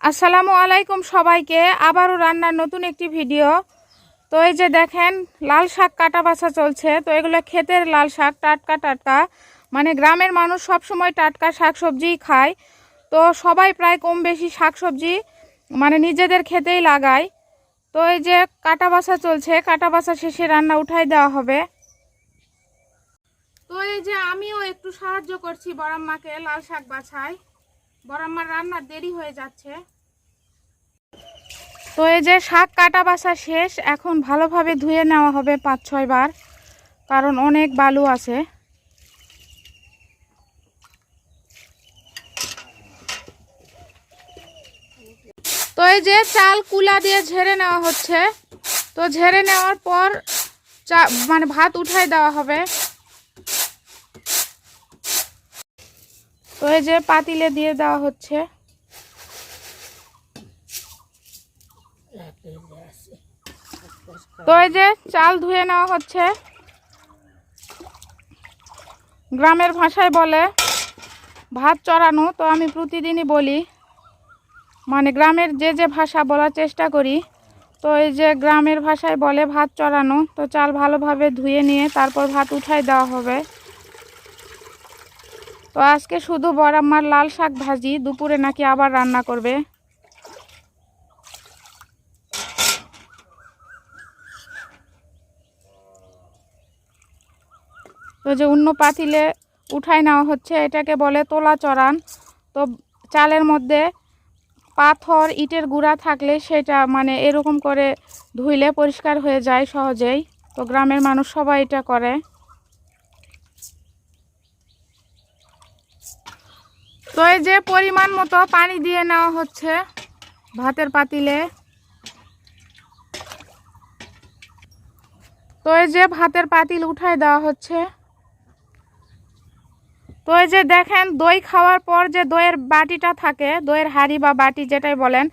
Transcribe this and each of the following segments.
আসসালামু আলাইকুম সবাইকে। আবারও রান্নার নতুন একটি ভিডিও। তো এই যে দেখেন, লাল শাক কাটা বাছা চলছে। তো এগুলো ক্ষেতের লাল শাক, টাটকা টাটকা। মানে গ্রামের মানুষ সব সময় টাটকা শাক সবজিই খায়। তো সবাই প্রায় কম বেশি শাক সবজি মানে নিজেদের খেতেই লাগায়। তো এই যে কাটা বাছা চলছে, কাটা বাছা শেষে রান্না উঠাই দেওয়া হবে। তো এই যে আমিও একটু সাহায্য করছি বড়াম্মাকে লাল শাক বাছাই বড়াম্মার রান্নার দেরি হয়ে যাচ্ছে। তো এই যে শাক কাটা বাছা শেষ, এখন ভালোভাবে ধুয়ে নেওয়া হবে পাঁচ ছয় বার, কারণ অনেক বালু আছে। তো এই যে চাল কুলা দিয়ে ঝেড়ে নেওয়া হচ্ছে। তো ঝেড়ে নেওয়ার পর চা মানে ভাত উঠাই দেওয়া হবে। তো এই যে পাতিলে দিয়ে দেওয়া হচ্ছে। তো এই যে চাল ধুয়ে নেওয়া হচ্ছে। গ্রামের ভাষায় বলে, ভাত চড়ানো তো আমি প্রতিদিনই বলি। মানে গ্রামের যে যে ভাষা বলার চেষ্টা করি, তো এই যে গ্রামের ভাষায় বলে ভাত চড়ানো, তো চাল ভালোভাবে ধুয়ে নিয়ে তারপর ভাত উঠাই দেওয়া হবে। তো আজকে শুধু বড়াম্মার লাল শাক ভাজি, দুপুরে নাকি আবার রান্না করবে? তো যে অন্য পাতিলে উঠাই নেওয়া হচ্ছে, এটাকে বলে তোলা চড়ান। তো চালের মধ্যে পাথর, ইটের গুঁড়া থাকলে সেটা মানে এরকম করে ধুইলে পরিষ্কার হয়ে যায় সহজেই। তো গ্রামের মানুষ সবাই এটা করে। তো এই যে পরিমাণ মতো পানি দিয়ে নেওয়া হচ্ছে ভাতের পাতিলে। তো এই যে ভাতের পাতিল উঠাই দেওয়া হচ্ছে। তো এই যে দেখেন, দই খাওয়ার পর যে দইয়ের বাটিটা থাকে, দইয়ের হাড়ি বা বাটি যেটাই বলেন,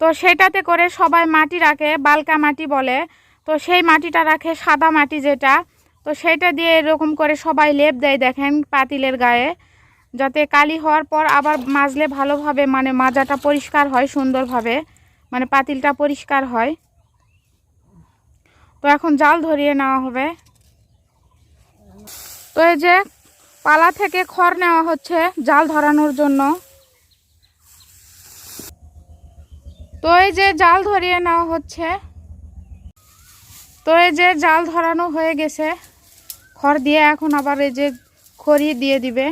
তো সেটাতে করে সবাই মাটি রাখে, বালকা মাটি বলে। তো সেই মাটিটা রাখে সাদা মাটি যেটা। তো সেটা দিয়ে এরকম করে সবাই লেপ দেয় দেখেন পাতিলের গায়ে। যাতে কালি হওয়ার পর আবার মাজলে ভালোভাবে মানে মাজাটা পরিষ্কার হয় সুন্দরভাবে মানে পাতিলটা পরিষ্কার হয়। তো এখন জাল ধরিয়ে নেওয়া হবে। তো এই যে পালা থেকে খড় নেওয়া হচ্ছে জাল ধরানোর জন্য। তো এই যে জাল ধরিয়ে নেওয়া হচ্ছে। তো এই যে জাল ধরানো হয়ে গেছে। খড় দিয়ে এখন আবার এই যে খড়ি দিয়ে দিবে।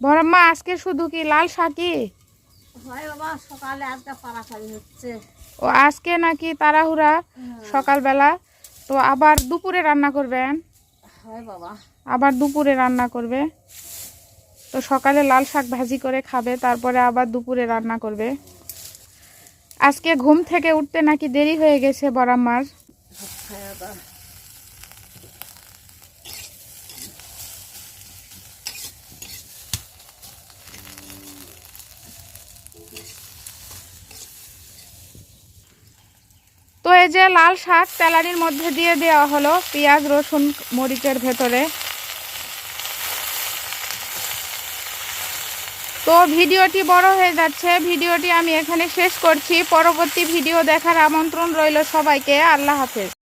বড়ম্মা আজকে শুধু কি লাল শাকি হয় বাবা সকালে আজকে হচ্ছে। ও আজকে নাকি তাড়াহুড়া সকালবেলা। তো আবার দুপুরে রান্না করবেন? হয় বাবা। আবার দুপুরে রান্না করবে? তো সকালে লাল শাক ভাজি করে খাবে তারপরে আবার দুপুরে রান্না করবে। আজকে ঘুম থেকে উঠতে নাকি দেরি হয়ে গেছে বড়াম্মার এই যে লাল শাক তেলানির মধ্যে দিয়ে দেওয়া হলো, পেঁয়াজ, রসুন, মরিচের ভেতরে। তো ভিডিওটি বড় হয়ে যাচ্ছে। ভিডিওটি আমি এখানে শেষ করছি। পরবর্তী ভিডিও দেখার আমন্ত্রণ রইল সবাইকে। আল্লাহ হাফেজ।